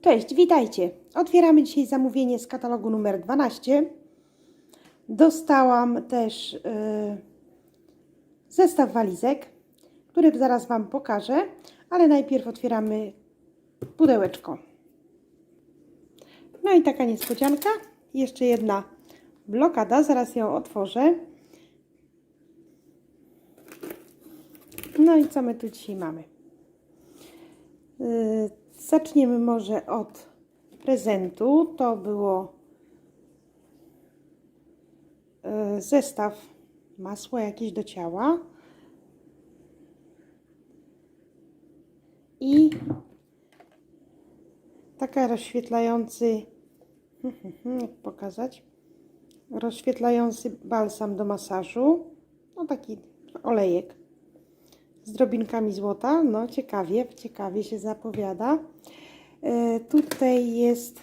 Cześć, witajcie. Otwieramy dzisiaj zamówienie z katalogu numer 12. Dostałam też yy, zestaw walizek, który zaraz Wam pokażę, ale najpierw otwieramy pudełeczko. No i taka niespodzianka. Jeszcze jedna blokada, zaraz ją otworzę. No i co my tu dzisiaj mamy? Yy, Zaczniemy może od prezentu. To było yy, zestaw masło jakieś do ciała. I taka rozświetlający jak pokazać? Rozświetlający balsam do masażu. No taki olejek z drobinkami złota. No ciekawie, ciekawie się zapowiada. E, tutaj jest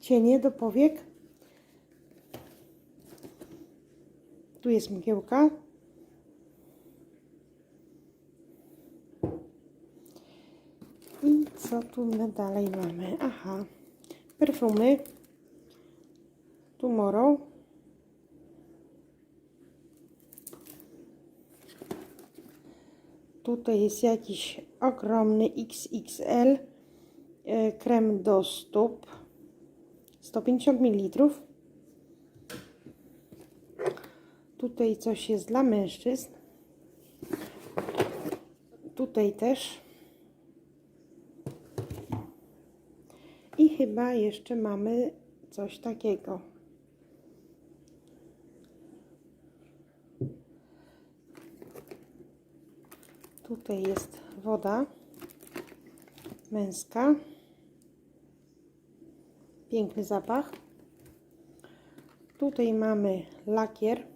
cienie do powiek. Tu jest mgiełka. I co tu my dalej mamy? Aha, perfumy. Tomorrow. Tutaj jest jakiś ogromny XXL e, krem do stóp 150 ml. Tutaj coś jest dla mężczyzn. Tutaj też. I chyba jeszcze mamy coś takiego. Tutaj jest woda męska. Piękny zapach. Tutaj mamy lakier.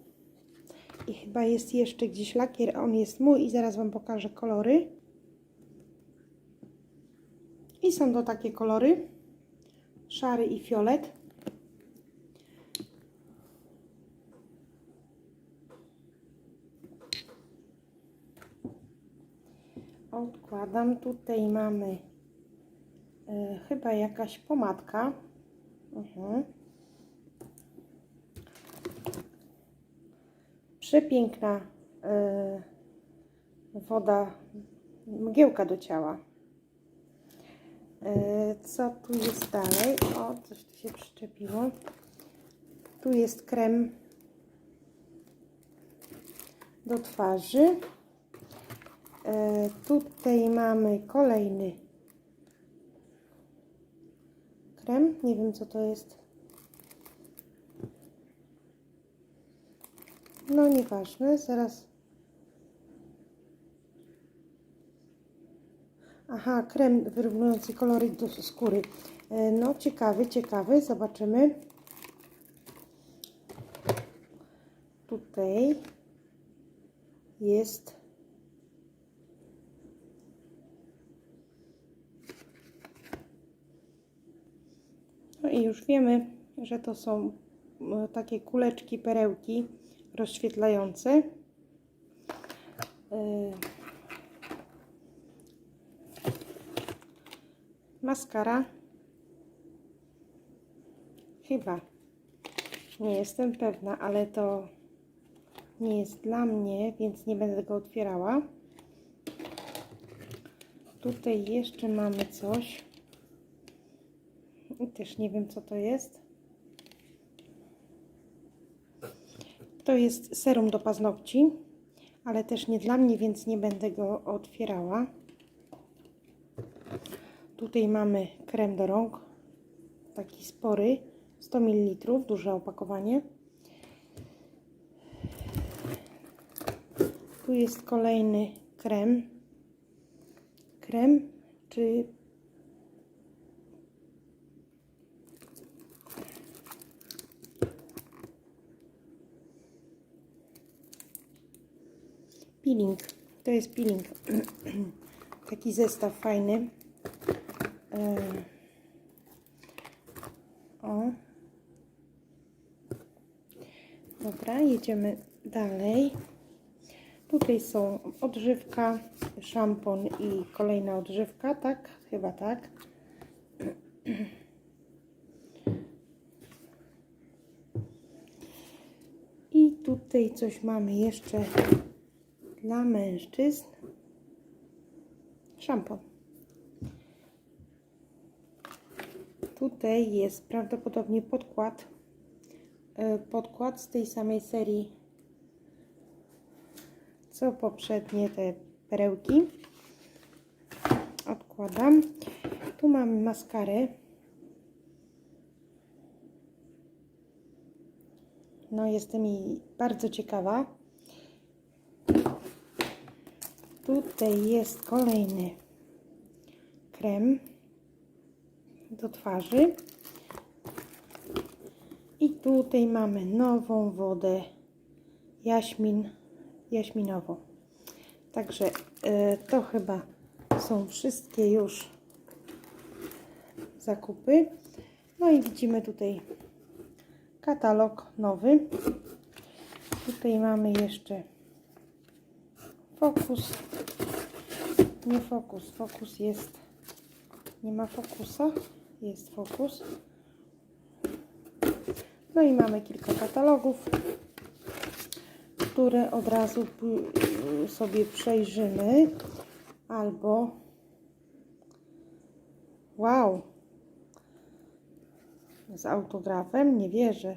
I chyba jest jeszcze gdzieś lakier. On jest mój i zaraz Wam pokażę kolory. I są to takie kolory. Szary i fiolet. Odkładam. Tutaj mamy e, chyba jakaś pomadka. Mhm. Przepiękna e, woda, mgiełka do ciała. E, co tu jest dalej? O, coś tu się przyczepiło. Tu jest krem do twarzy. E, tutaj mamy kolejny krem. Nie wiem co to jest. No nieważne, zaraz. Aha, krem wyrównujący kolory do skóry. E, no ciekawy, ciekawy, zobaczymy. Tutaj jest No i już wiemy, że to są e, takie kuleczki, perełki rozświetlające. E, Maskara. Chyba. Nie jestem pewna, ale to nie jest dla mnie, więc nie będę go otwierała. Tutaj jeszcze mamy coś. Też nie wiem, co to jest. To jest serum do paznokci, ale też nie dla mnie, więc nie będę go otwierała. Tutaj mamy krem do rąk, taki spory, 100 ml, duże opakowanie. Tu jest kolejny krem. Krem czy peeling. To jest peeling. Taki zestaw fajny. E, o. Dobra, jedziemy dalej. Tutaj są odżywka, szampon i kolejna odżywka, tak? Chyba tak. I tutaj coś mamy jeszcze dla mężczyzn. Szampon. Tutaj jest prawdopodobnie podkład. e, Podkład z tej samej serii co poprzednie te perełki. Odkładam. Tu mamy maskarę. No, jestem jej bardzo ciekawa. Tutaj jest kolejny krem do twarzy. I tutaj mamy nową wodę jaśmin, jaśminową. Także e, to chyba są wszystkie już zakupy. No i widzimy tutaj katalog nowy. Tutaj mamy jeszcze fokus. Nie fokus, fokus jest. Nie ma fokusa, jest fokus. No i mamy kilka katalogów, które od razu sobie przejrzymy. Albo wow, z autografem, nie wierzę.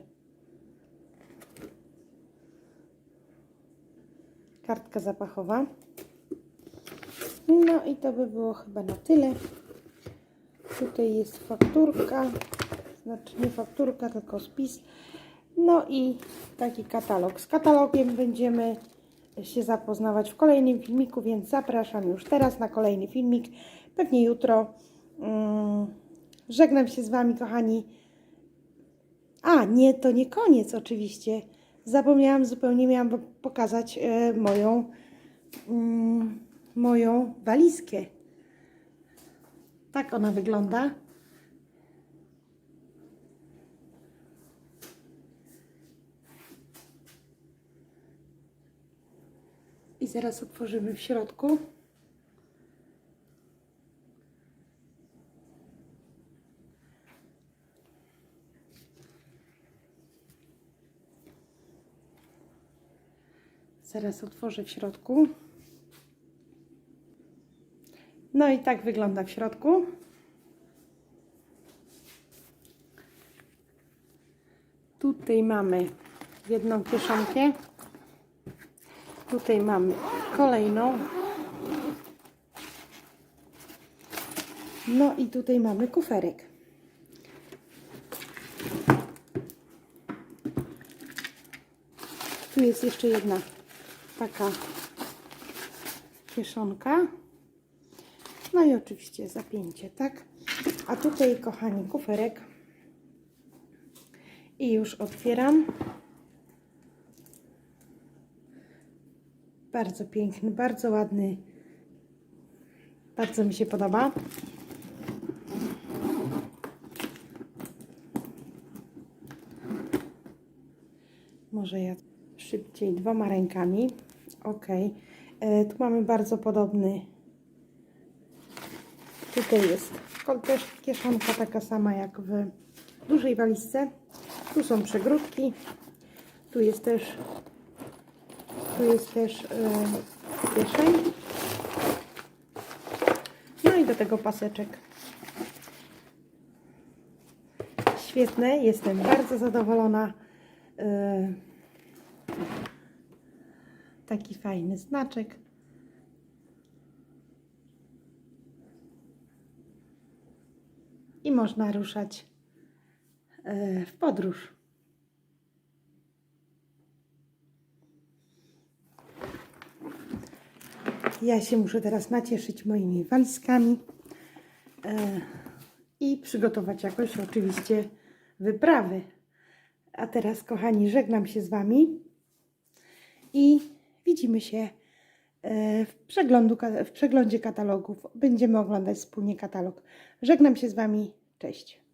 Kartka zapachowa. No i to by było chyba na tyle. Tutaj jest fakturka, znaczy nie fakturka, tylko spis. No i taki katalog. Z katalogiem będziemy się zapoznawać w kolejnym filmiku, więc zapraszam już teraz na kolejny filmik. Pewnie jutro. Mm, Żegnam się z Wami, kochani. A, nie, to nie koniec oczywiście. Zapomniałam zupełnie, miałam pokazać e, moją, mm, moją walizkę. Tak ona wygląda. I zaraz otworzymy w środku. Zaraz otworzę w środku. No i tak wygląda w środku. Tutaj mamy jedną kieszonkę. Tutaj mamy kolejną. No i tutaj mamy kuferek. Tu jest jeszcze jedna taka kieszonka. No i oczywiście zapięcie, tak? A tutaj, kochani, kuferek. I już otwieram. Bardzo piękny, bardzo ładny. Bardzo mi się podoba. Może ja szybciej dwoma rękami. Ok. E, tu mamy bardzo podobny. Tutaj jest też kieszonka taka sama jak w dużej walizce. Tu są przegródki. Tu jest też tu jest też e, kieszeń. No i do tego paseczek. Świetne, jestem bardzo zadowolona. E, taki fajny znaczek. I można ruszać e, w podróż. Ja się muszę teraz nacieszyć moimi walizkami e, i przygotować jakoś oczywiście wyprawy. A teraz, kochani, żegnam się z Wami i widzimy się e, w, przeglądu, w przeglądzie katalogów. Będziemy oglądać wspólnie katalog. Żegnam się z Wami. Cześć.